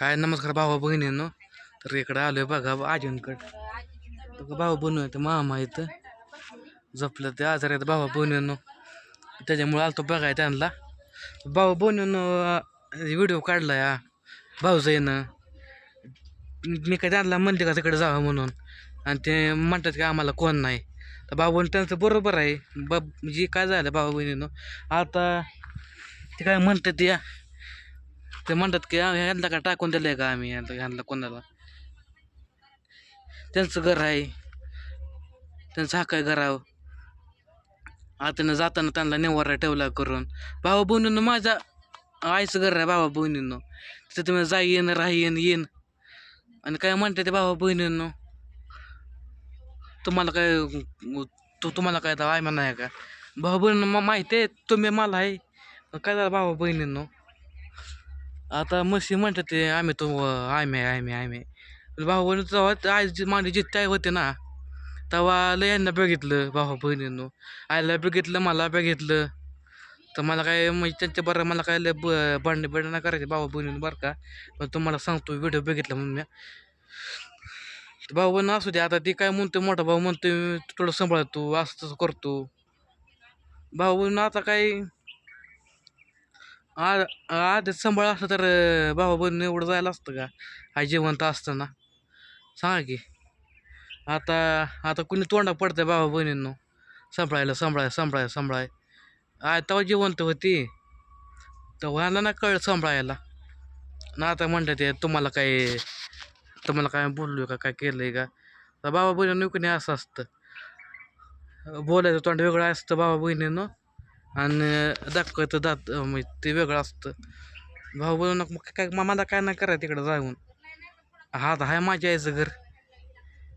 काय नमस्कार भावा बहिणीनं. तर इकडं आलोय बघा आजींकड. तर भावा बनू ते मामा इथं झोपलं ते आजार आहेत भावा बहिणींनो. त्याच्यामुळे आलतो बघाय त्यांना. भावा बहिणींनो व्हिडिओ काढला या भाऊजाईनं. मी काय त्यांना म्हणते का तिकडे जावं म्हणून. आणि ते म्हणतात की आम्हाला कोण नाही. तर भाऊ त्यांचं बरोबर आहे. बा म्हणजे काय झालं भाऊ बहिणीनं? आता ते काय म्हणतात या ते म्हणतात की ह्यांना का टाकून दिलंय का आम्ही? ह्यांना कोणाला? त्यांचं घर आहे. त्यांचं हा आहे घराव आता जाताना त्यांना नेवारा ठेवला करून भावा बहिणीनं माझ्या आईचं घर आहे भावा बहिणींनो. तिथं तुम्ही राही राहीन येईन आणि काय म्हणते ते भावा बहिणींनो? तुम्हाला काय तू तुम्हाला काय तर आय म्हणा आहे का? भाऊ बहिणींनो माहिती आहे तुम्ही मला आहे. काय झालं भावा बहिणींनो? आता मशी म्हणतात ते आम्ही तो आम्ही आम्ही आम्ही भाऊ बहिणी जेव्हा आज आईची माझी जित्ती आई होते ना तेव्हा लय यांना बघितलं भावा बहिणींनो. आईला बघितलं मला बघितलं तर मला काय म्हणजे त्यांच्या बरं मला काय लय ब भांडणे नाही करायचे भावा बहिणीनं बरं का. पण तुम्हाला सांगतो व्हिडिओ बघितला म्हणून मी. भाऊ बहिणी असू दे आता ती काय म्हणतो मोठा भाऊ म्हणतो थोडं सांभाळतो असं तसं करतो. भाऊ बहिणी आता काय आ आधीच सांभाळ असतं तर बाबा भाऊ एवढं जायला असतं का? आई जिवंत असताना. सांगा की. आता आता कुणी तोंडा पडतंय भावा बहिणींनो. सांभाळायला सांभाळाय सांभाळाय सांभाळाय. आय तेव्हा जिवंत होती. तेव्हा ह्याला ना कळ सांभाळायला. ना आता म्हणतात ते तुम्हाला काय तुम्हाला काय बोललो का काय केलं आहे का? तर भावा कुणी असं असतं. बोलायचं तोंड वेगळं असतं बाबा बहिणींनो. आणि दाखवायचं दात म्हणजे ते वेगळं असतं. भाऊ बहिणीनं मग काय मामाला काय नाही करायचं तिकडं जाऊन. हा तर आहे माझ्या आईचं घर.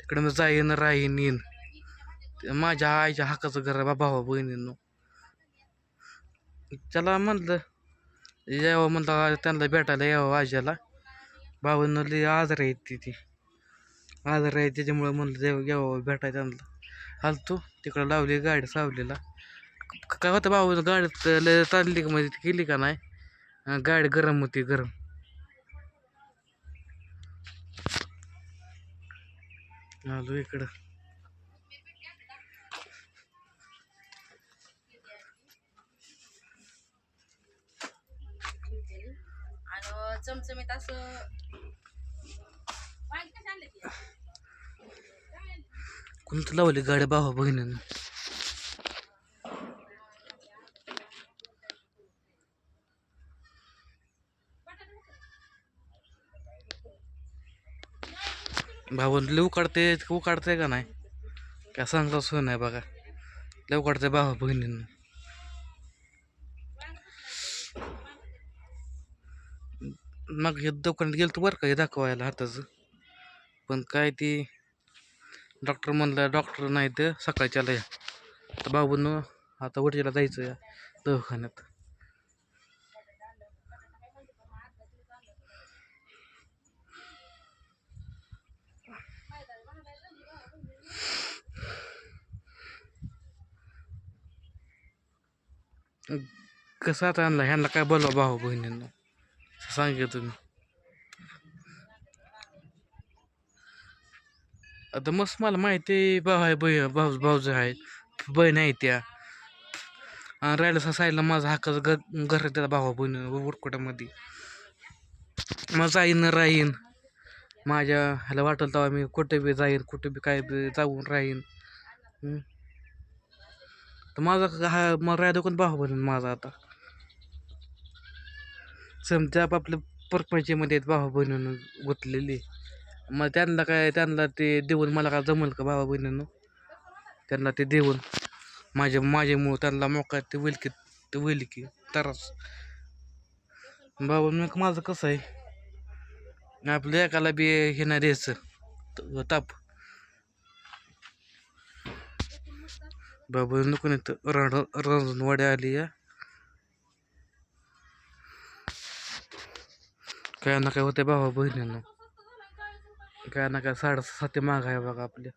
तिकडं मी जाईन राहीन येईन. माझ्या आईच्या हक्काचं घर आहे बा भावा बहिणींनो. त्याला म्हणलं यावं म्हणलं त्यांना भेटायला यावं आज्याला भावानं लई आजार आहेत ती ती. आजार आहे त्याच्यामुळं म्हणलं जेव्हा यावं भेटायला त्यांना आलतो तिकडं लावली गाडी सावलीला. काय होतं भाऊ गाडीत लय चालली का म्हणजे केली का नाही? गाडी गरम होती गरम. आलो इकडं. चमचमीत असं? कोणतं लावली गाडी भावा बहिणीनं? भाऊन लिव काढते उ काढते का नाही? काय सांगता सोय नाही बघा. लिव काढते भावा बहिणीनं. मग हे दुकानात गेलं बरं का हे दाखवायला हाताचं. पण काय ती डॉक्टर म्हणलं डॉक्टर नाही तर सकाळच्याला या. तर बाबूनं आता वडीला जायचं या दवाखान्यात. कसं आता आणला? ह्यांना काय बोलवा भाऊ बहिणींना? सांगा तुम्ही. आता मस्त मला माहिती आहे भाऊ आहे बहीण भाऊ भाऊज आहे बहीण आहे त्या. आणि राहिलं असं साईडला माझा हक्काचं घर घर त्याला भावा बहीण उरकोटामध्ये माझा येईन राहीन. माझ्या ह्याला वाटेल तेव्हा मी कुठे बी जाईन कुठे बी काय बी जाऊन राहीन. तर माझा हा मग राहिलं कोण भाऊ बहीण माझा आता. समजा आपापल्या परपंचीमध्ये आहेत भाऊ बहिणीनं गुंतलेली. मग त्यांना काय त्यांना ते देऊन मला काय जमल का भावा बहिणीनं? त्यांना ते देऊन माझ्या माझ्यामुळं त्यांना मोका ते होईल की ते होईल की तरच बाबा मग माझं कसं आहे? आपलं एकाला बी हे नाही द्यायचं. ताप. बाबा नको नाही तर रण रणवाडी आली या. काय ना काय होते भावा बहिणींना. काय ना काय साडेसाती माग आहे बघा आपल्या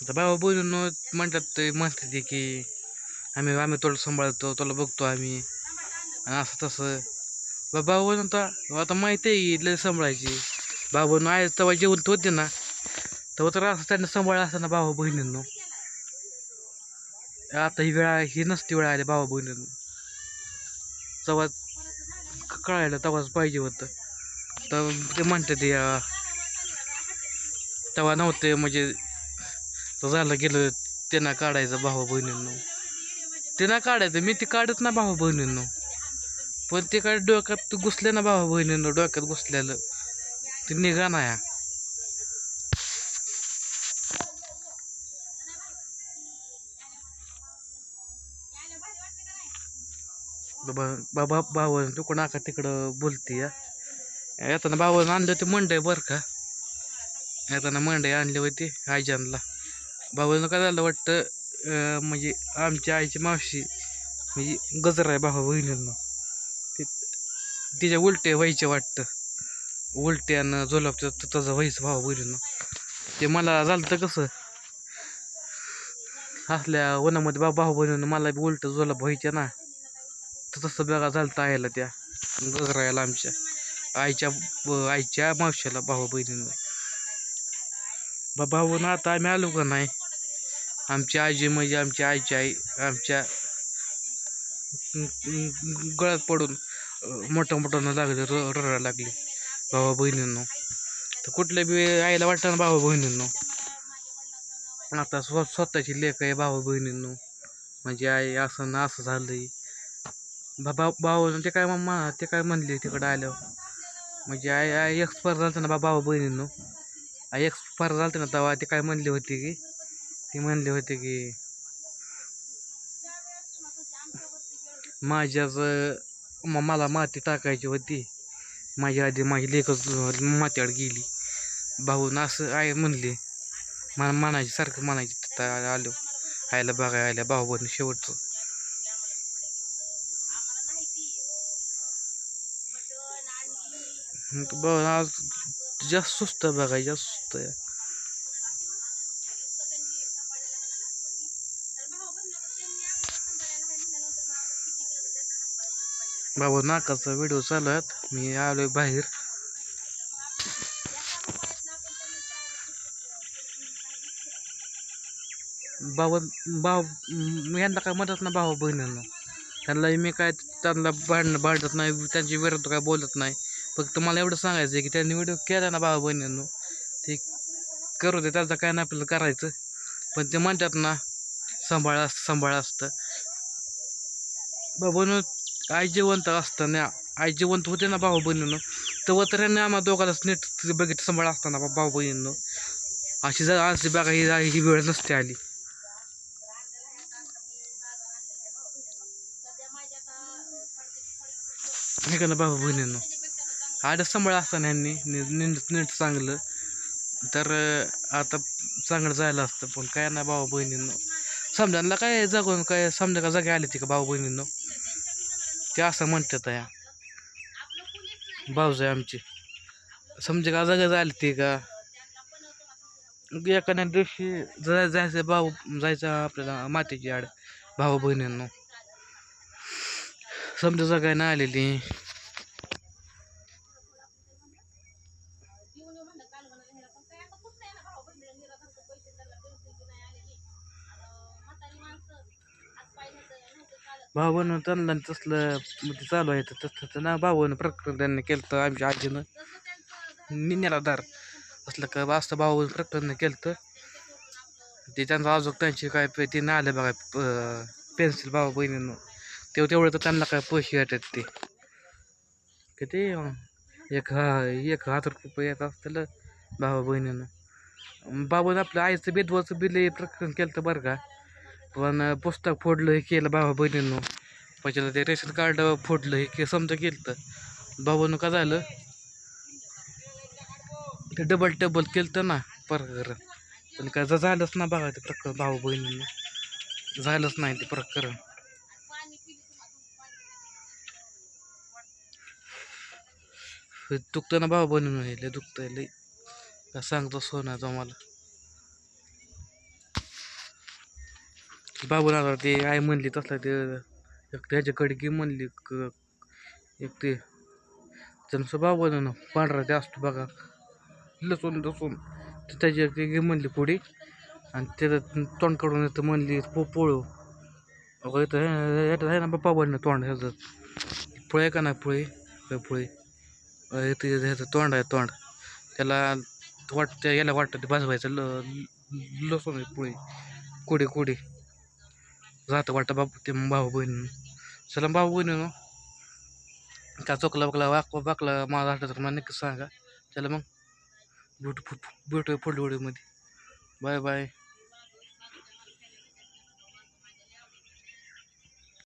आता बाबा बहिणींना म्हणतात ते म्हणतात ते की आम्ही आम्ही तुला सांभाळतो तुला बघतो आम्ही. आणि असं तसं. बा भाऊ आता आता माहिती आहे लय सांभाळायची. बाबा आहे तेव्हा जेवण होते ना. तेव्हा तर असं त्यांना सांभाळलं असताना ना बहिणींनो. आता ही वेळा ही नसती वेळ आली भावा बहिणींनो. तेव्हा कळायला तेव्हाच पाहिजे होतं. तर ते म्हणतात ते तेव्हा नव्हते म्हणजे तर झालं गेलं त्यांना काढायचं भावा बहिणींनो. ते ना काढायचं. मी ते काढत ना भावा बहिणींनो. पण ते काय डोक्यात घुसले ना भावा बहिणींनो डोक्यात घुसलेलं. ते निघा ना या. बाबा बाबा भावन तू कोण आका तिकडं बोलते या? येताना भावानं आणलं ते मंडई बरं का? येताना मंडई आणली होती आयजानला भावानं काय झालं वाटतं? म्हणजे आमच्या आईची मावशी म्हणजे गजर आहे भावा बहिणींना. ते तिच्या उलटे व्हायचे वाटतं. उलट्यानं जोलाबचं तसं व्हायचं भावा बहिणीनं. ते मला झालं तर कसं असल्या वनामध्ये बा भाऊ बहिणीनं मला बी उलट जोलाब व्हायचे ना. तर तसं बघा झालं तर आयला त्या गजरायला आमच्या आईच्या ब- आईच्या मावशीला भावा बहिणीनं. बा भाऊ ना आता आम्ही आलो का नाही? आमची आजी म्हणजे आमची आईची आई आमच्या गळ्यात पडून मोठं मोठं लागले र रडायला लागली. भावा बहिणींनो तर कुठल्या बी आईला वाटतं ना भावा बहिणींनो? आता स्व स्वतःची लेख आहे भावा बहिणींनो. म्हणजे आई असं ना असं झालंय. बा भाऊ ते काय मम्मा ते काय म्हणले तिकडं आल्यावर? म्हणजे आई आई एक्सपायर झालं ना बा भावा बहिणींनो? आई एक्सपायर झालं ना तेव्हा ते काय म्हणले होते की ती म्हणले होते की माझ्याच मला माती टाकायची होती. माझी आधी माझी लेखच मातीआड गेली. भाऊन असं आई म्हणले. मला म्हणायचे सारखं म्हणायची तिथं आलो. आयला बघाय आल्या भाऊ बहिणी शेवटचं. भाऊ आज जास्त सुस्त बघाय जास्त सुस्त बाबा नाकाचा व्हिडिओ चालत मी आलोय बाहेर. बाबा भाऊ यांना काय म्हणतात ना भाऊ बहिणींना. त्यांना मी काय त्यांना भांडणं भांडत नाही त्यांच्या विरोध काय बोलत नाही. फक्त मला एवढं सांगायचं आहे की त्यांनी व्हिडिओ केला ना भाऊ बहिणींनो. ते करू दे त्याचं काय नाही आपल्याला करायचं. पण ते म्हणतात ना सांभाळ असतं सांभाळ असतं. बाबून आई जिवंत असताना आई जिवंत होते ना भाऊ बहिणीनं? तेव्हा तर यांनी आम्हाला दोघांनाच नीट बघित सांभाळ असताना बा- भाऊ बहिणीनं. अशी जर अशी बघा ही ही वेळ नसते आली. हे का ना भाऊ बहिणीनं? आडच सांभाळ असताना यांनी नीट नीट चांगलं. तर आता चांगलं जायला असतं पण काय ना भाऊ बहिणीनं? समजायला काय जगून काय समजा का जागे आली ती का भाऊ बहिणीनं? ते असं म्हणतात या. भाऊज आहे आमची. समजा का जागा झाली ते का? एखाद्या दिवशी जर जायचं भाऊ जायचं आपल्याला मातीची आड भाऊ बहिणींनो समजा जगायला आलेली. भावानं त्यांना तसलं म्हणजे चालू आहे तर तसं ना भावानं प्रकरण त्यांनी केलं तर आमच्या आजीनं. निन्याला दार असलं का असतं भाऊ प्रकरण केलं तर ते त्यांचं अजून त्यांची काय ते नाही आलं बघा पेन्सिल भाऊ बहिणीनं. तेव्हा तेवढं तर त्यांना काय पैसे येतात ते. किती? एक हा एक हजार रुपये येत असतील भावा बहिणीनं. बाबून आपल्या आईचं बेदवाचं बिल प्रकरण केलं तर बरं का. पण पुस्तक फोडलं हे केलं भावा बहिणीनं. પછી म्हणजे ते रेशन कार्ड फोडलं हे के समजा केलं तर. बाबानं का झालं? ते डबल टबल केलं तर ना प्रकरण. पण काय जर झालंच ना बघा ते प्रकरण भाऊ बहिणीनं. झालंच नाही ते प्रकरण. दुखतं ना भाऊ बहिणीनं हे लय दुखतंय लय. का सांगतो सोना तुम्हाला बाबूला ते आई म्हणली तसला ते एक त्याच्याकडे की म्हणली क- एक ते. त्यांचं बाबू ना पांढरा ते असतो बघा. लसूण लसूण. ते त्याची एक ते म्हणली पुढे. आणि त्याचं तोंड काढून येतं म्हणली पो पोळू. अगं इथं आहे- याच्यात आहे ना बाबा बोलणं तोंड ह्याचं पुळे का नाही पुळे? काय पुळे? इथं ह्याचं तोंड आहे तोंड. त्याला वाटतं याला वाटतं ते भाजवायचं ल ल- लसूण आहे पुळे. कुडी कुडी. जातं वाटतं बापू ते भाऊ बहीण चला भाऊ बहीण का चोकला बकला वाक बाकला माझा वाटलं तर मला नक्की सांगा. चला मग. भेटू भेटूया पुढल्या व्हिडिओमध्ये. Bye bye.